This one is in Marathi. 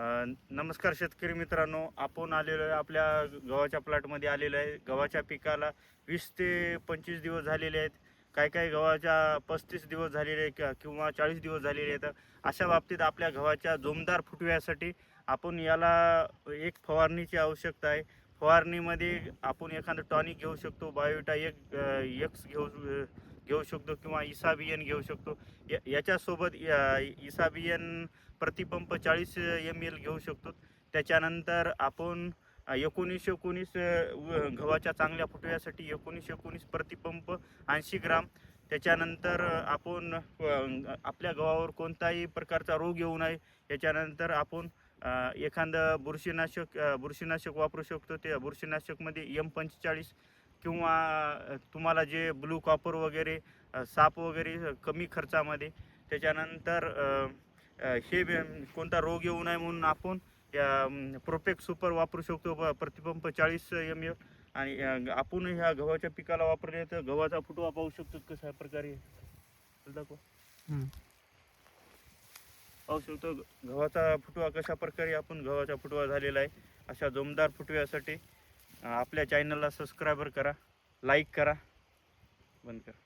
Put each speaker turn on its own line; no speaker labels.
नमस्कार शेतकरी मित्रांनो. आपण आलेलो आहे आपल्या गव्हाच्या प्लॉटमध्ये आलेलो आहे. गव्हाच्या पिकाला वीस ते पंचवीस दिवस झालेले आहेत. काही काही गव्हाच्या पस्तीस दिवस झालेले आहे किंवा चाळीस दिवस झालेले आहेत. अशा बाबतीत आपल्या गव्हाच्या जोमदार फुटव्यासाठी आपण याला एक फवारणीची आवश्यकता आहे. फवारणीमध्ये आपण एखादं टॉनिक घेऊ शकतो बायोटा एक एक्स घेऊ घेऊ शकतो किंवा इसाबियन घेऊ शकतो. या- याच्यासोबत इसाबियन प्रतिपंप चाळीस एम एल घेऊ शकतो. त्याच्यानंतर आपण एकोणीसशे एकोणीस व- गव्हाच्या चांगल्या फुटव्यासाठी एकोणीसशे एकोणीस प्रतिपंप ऐंशी ग्राम. त्याच्यानंतर आपण आपल्या गव्हावर कोणताही प्रकारचा रोग येऊ नये. याच्यानंतर आपण एखादं बुरशीनाशक बुरशीनाशक वापरू शकतो. त्या बुरशीनाशकमध्ये एम पंचेचाळीस किंवा तुम्हाला जे ब्लू कॉपर वगैरे साप वगैरे कमी खर्चामध्ये त्याच्यानंतर हे कोणता रोग येऊ नये म्हणून आपण प्रोपेक्ट सुपर वापरू शकतो. प्रतिपंप चाळीस एम एल आणि आपण ह्या गव्हाच्या पिकाला वापरले तर गव्हाचा फुटवा पाहू शकतो कशा प्रकारे? दाखवा. पाहू शकतो गव्हाचा फुटवा कशा प्रकारे आपण गव्हाचा फुटवा झालेला आहे. अशा जोमदार फुटव्यासाठी आपल्या चॅनलला सबस्क्रायबर करा लाईक करा बंद करा.